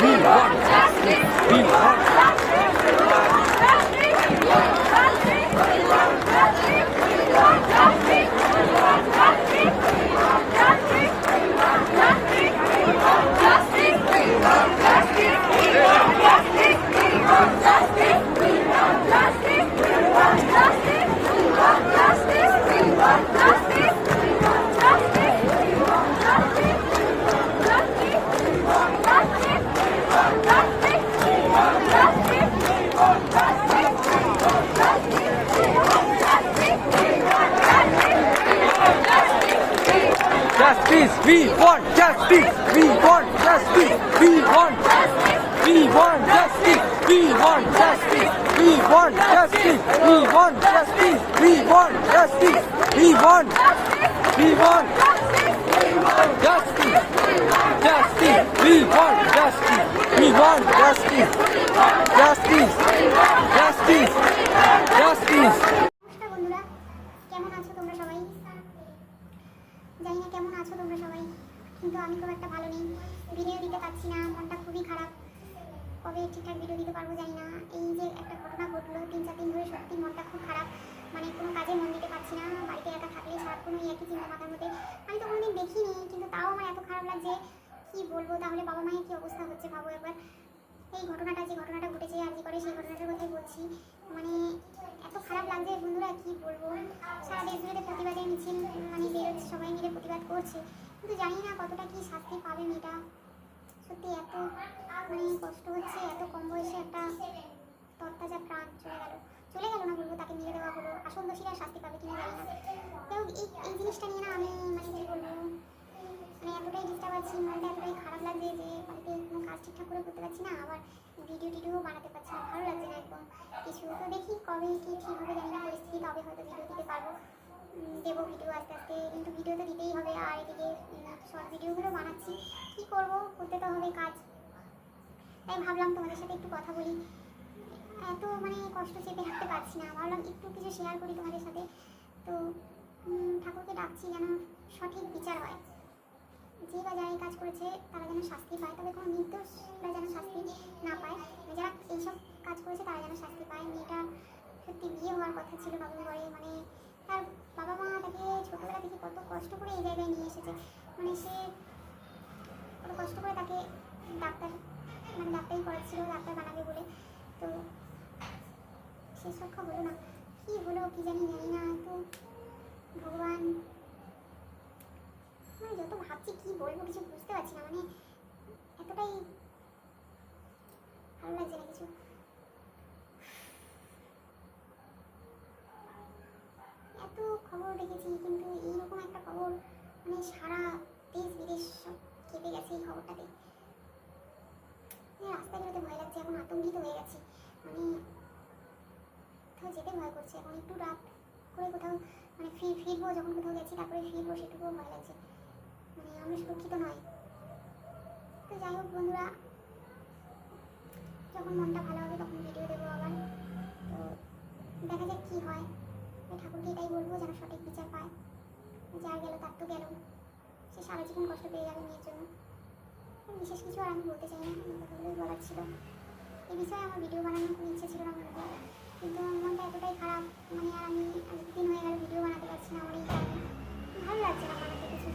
一二一二 justice. We want justice. We want justice. We want justice. We want justice. We want justice. We want justice. We want justice. We want justice. We want. We want justice. Justice. We want justice. We want justice. Justice. Justice. Justice. আছো তোমরা সবাই। কিন্তু আমি খুব একটা ভালো নেই। Video দিতে পারছি না, মনটা খুবই খারাপ। কবে ঠিকঠাক ভিডিও দিতে পারব জানি না। এই যে একটা ঘটনা ঘটলো, তিন চার দিন ধরে সত্যি মনটা খুব খারাপ। মানে কোনো কাজে মন দিতে পারছি না। বাড়িতে একা থাকলে সারাক্ষণ ওই একই চিন্তা মাথার মধ্যে। আমি তো কোনোদিন দেখিনি, কিন্তু তাও আমার এত খারাপ লাগছে। কি বলব, তাহলে বাবা মায়ের কি অবস্থা হচ্ছে ভাবো একবার। এই ঘটনাটা, যে ঘটনাটা ঘটেছে আর কি করে, সেই ঘটনাটার কথাই বলছি। মানে এত কি বলব? সারা দেশ জুড়ে প্রতিবাদের মিছিল মানে বেরোচ্ছে সবাই মিলে প্রতিবাদ করছে। কিন্তু জানি না কতটা কি শাস্তি পাবে মেয়েটা। সত্যি এত মানে কষ্ট হচ্ছে, এত কম বয়সে একটা তত্তাজা প্রাণ চলে গেল। চলে গেল না বলব, তাকে মেরে দেওয়া হলো। আসল দোষীরা শাস্তি পাবে কিনা জানি না। তো এই এই জিনিসটা নিয়ে না আমি মানে কি বলব মানে এতটাই ডিস্টার্ব আছি মনটা এতটাই খারাপ লাগছে যে বাড়িতে কোনো কাজ ঠিকঠাক পারছি না, আবার ভিডিও টিডিও বানাতে পারছি না, ভালো লাগছে না একদম। কিছু তো দেখি কবে কি ঠিক হবে জানি না, পরিস্থিতি তবে হয়তো ভিডিও দিতে পারব। দেবো ভিডিও আস্তে আস্তে, কিন্তু ভিডিও তো দিতেই হবে, আর এদিকে শর্ট ভিডিওগুলো বানাচ্ছি। কি করব? করতে তো হবে কাজ। তাই ভাবলাম তোমাদের সাথে একটু কথা বলি। এত মানে কষ্ট চেপে রাখতে পারছি না, ভাবলাম একটু কিছু শেয়ার করি তোমাদের সাথে। তো ঠাকুরকে ডাকছি যেন সঠিক বিচার হয়। যে বা যারা কাজ করেছে, তারা যেন শাস্তি পায়। তবে কোনো নির্দোষরা যেন শাস্তি না পায়। মানে যারা এইসব কাজ করেছে, তারা যেন শাস্তি পায়। মেয়েটা সত্যি বিয়ে হওয়ার কথা ছিল নভেম্বরে মানে তার বাবা মা তাকে ছোটোবেলা থেকে কত কষ্ট করে এই জায়গায় নিয়ে এসেছে। মানে সে কত কষ্ট করে তাকে ডাক্তার মানে ডাক্তারি করাচ্ছিল ডাক্তার বানাবে বলে। তো শেষ রক্ষা হলো না। কী হলো, কী জানি জানি না। তো ভগবান মানে যত ভাবছি কি বলব কিছু বুঝতে পারছি না মানে এতটাই ভালো লাগছে না কিছু। এত খবর দেখেছি, কিন্তু এইরকম একটা খবর মানে সারা দেশ বিদেশ সব কেঁপে গেছে এই খবরটাতে। মানে রাস্তায় ভয় লাগছে, এখন আতঙ্কিত হয়ে গেছি। মানে কোথাও যেতে ভয় করছে, এখন একটু রাত করে কোথাও মানে ফির, ফিরবো, যখন কোথাও গেছি, তারপরে ফিরবো, সেটুকুও ভয় লাগছে। মানে আমরা সুরক্ষিত নয় তো যাই হোক বন্ধুরা, যখন মনটা ভালো হবে তখন ভিডিও দেবো আবার। তো দেখা যাক কি হয়। ঠাকুরকে এটাই বলব যেন সঠিক বিচার পায়। যার গেল তার তো গেল। সে সারা জীবন কষ্ট পেয়ে যাবে মেয়ের জন্য। বিশেষ কিছু আর আমি বলতে চাই না এই বলার ছিল। এই বিষয়ে আমার ভিডিও বানানোর কোনো ইচ্ছে ছিল না কিন্তু আমার মনটা এতটাই খারাপ মানে আর আমি দিন হয়ে গেল ভিডিও বানাতে পারছি না আমার এই ভালো লাগছে না বানাতে কিছু।